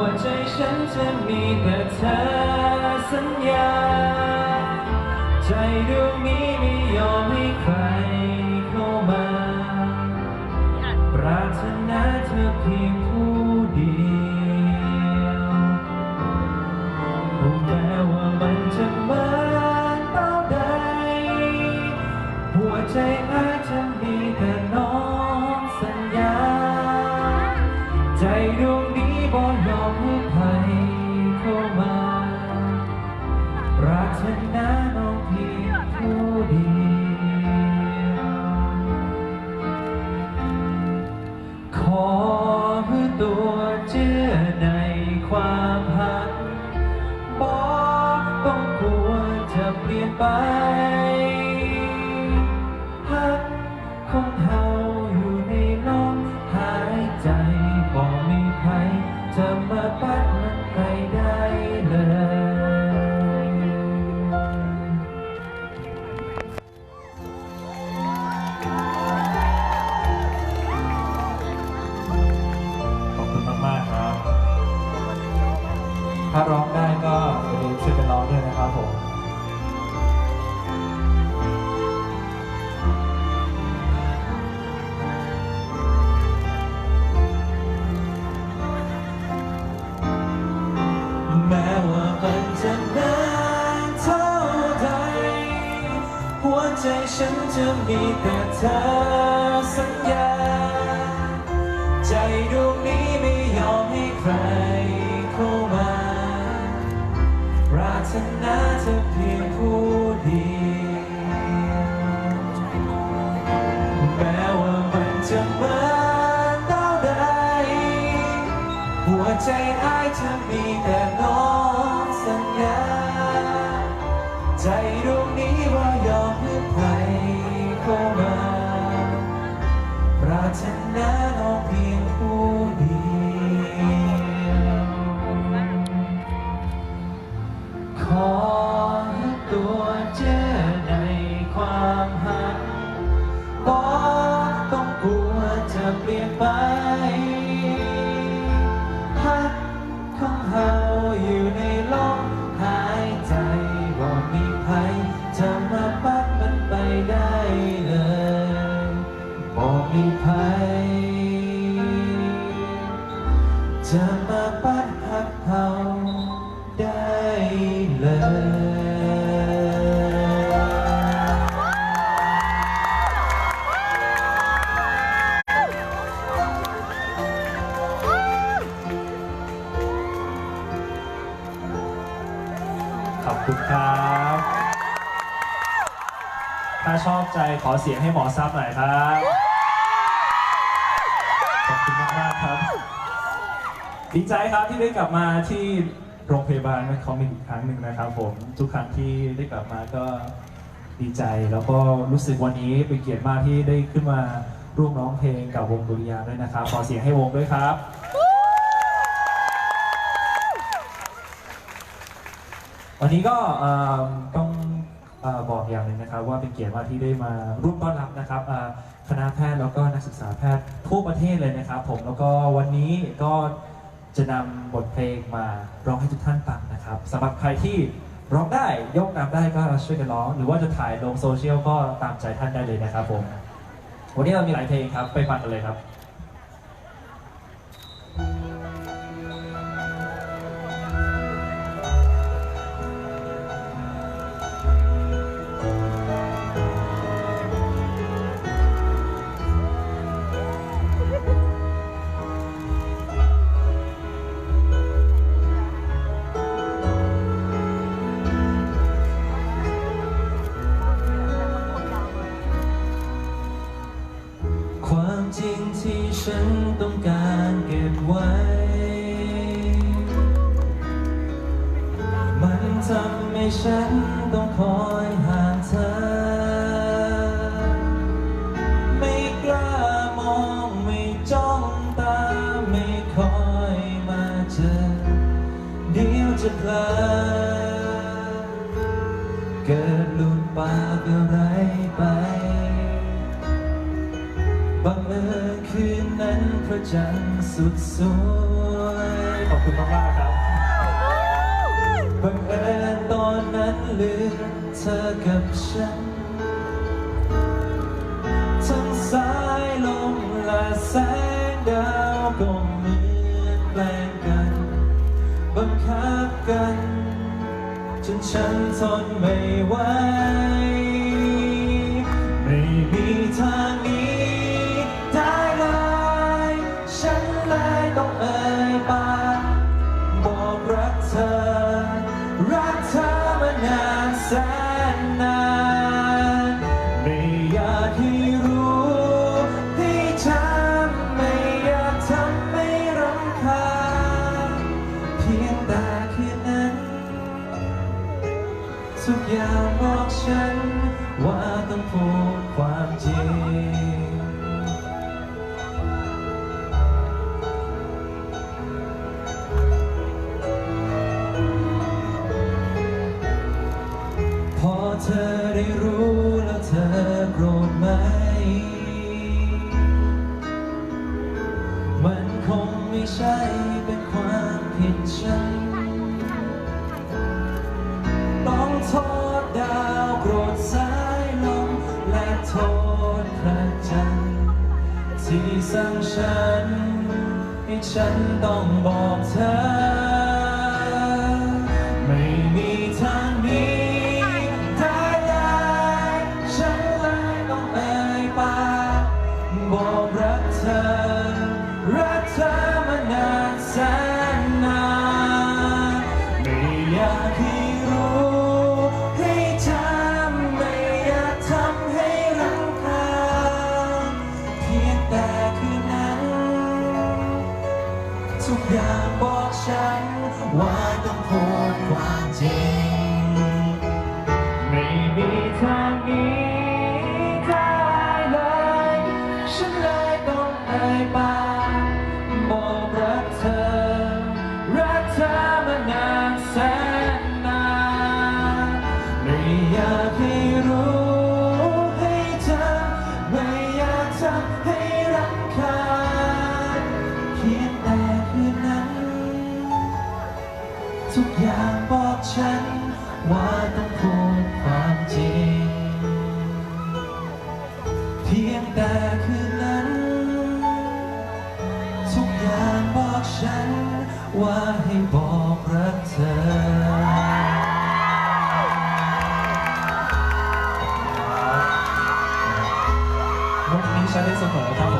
วใจฉันจะมีแต่เธอสัญญา ใจดวงนี้ไม่ยอมให้ใครเข้ามาปรารถนาเธอเพียงผู้เดียวแม้ว่ามันจะม ปรารถนา ธอสัญญา ใจดวงนี้ไม่ยอมให้ใครเข้ามาปรารถนาเธอเพียงผู้เดียวแม้ว่ามันจะมาเท่าใด หัวใจอ้ายจะมีแต่น้องสัญญา ใจดวง ป อบใจขอเสียงให้หมอซับหน่อยครับ ขอบคุณมากๆครับ ดีใจครับที่ได้กลับมาที่โรงพยาบาลแมคอมินอีกครั้งหนึ่งนะครับผม ทุกครั้งที่ได้กลับมาก็ดีใจ แล้วก็รู้สึกวันนี้เป็นเกียรติมากที่ได้ขึ้นมาร่วมร้องเพลงกับวงดุริยางค์ด้วยนะครับ ขอเสียงให้วงด้วยครับ วันนี้ก็เอ่อต้อง บอกอย่างหนึ่งนะครับ ว่าเป็นเกียรติมากที่ได้มาร่วมต้อนรับนะครับคณะแพทย์แล้วก็นักศึกษาแพทย์ทั่วประเทศเลยนะครับผมแล้วก็วันนี้ก็จะนำบทเพลงมาร้องให้ทุกท่านฟังนะครับสำหรับใครที่ร้องได้ยกนำได้ก็ช่วยกันร้อง หรือว่าจะถ่ายลงโซเชียลก็ตามใจท่านได้เลยนะครับผมวันนี้เรามีหลายเพลงครับไปฟังกันเลยครับ ต้องการเก็บไว้ มันทำให้ฉันต้องคอยหา จันทร์สุดสวยขอบคุณมากๆครับบังเอิญตอนนั้นเลือเธอกับฉัน ทั้งสายลมและแสงดาวก็เหมือนแปลงกัน บังคับกัน จนฉันทนไม่ไหว เธอได้รู้แล้วเธอโกรธไหม มันคงไม่ใช่เป็นความผิดฉัน ต้องโทษดาวโกรธสายลมและโทษพระจันทร์ที่สั่งฉันให้ฉันต้องบอกเธอ ต้องบอกรักเธอ รักเธอมานานแสนนานไม่อยากให้รู้ให้เธอไม่อยากทำให้ ทุกอย่างบอกฉัน ว่าให้บอกรักเธอ มุกนี้ใช้ได้เสมอครับผม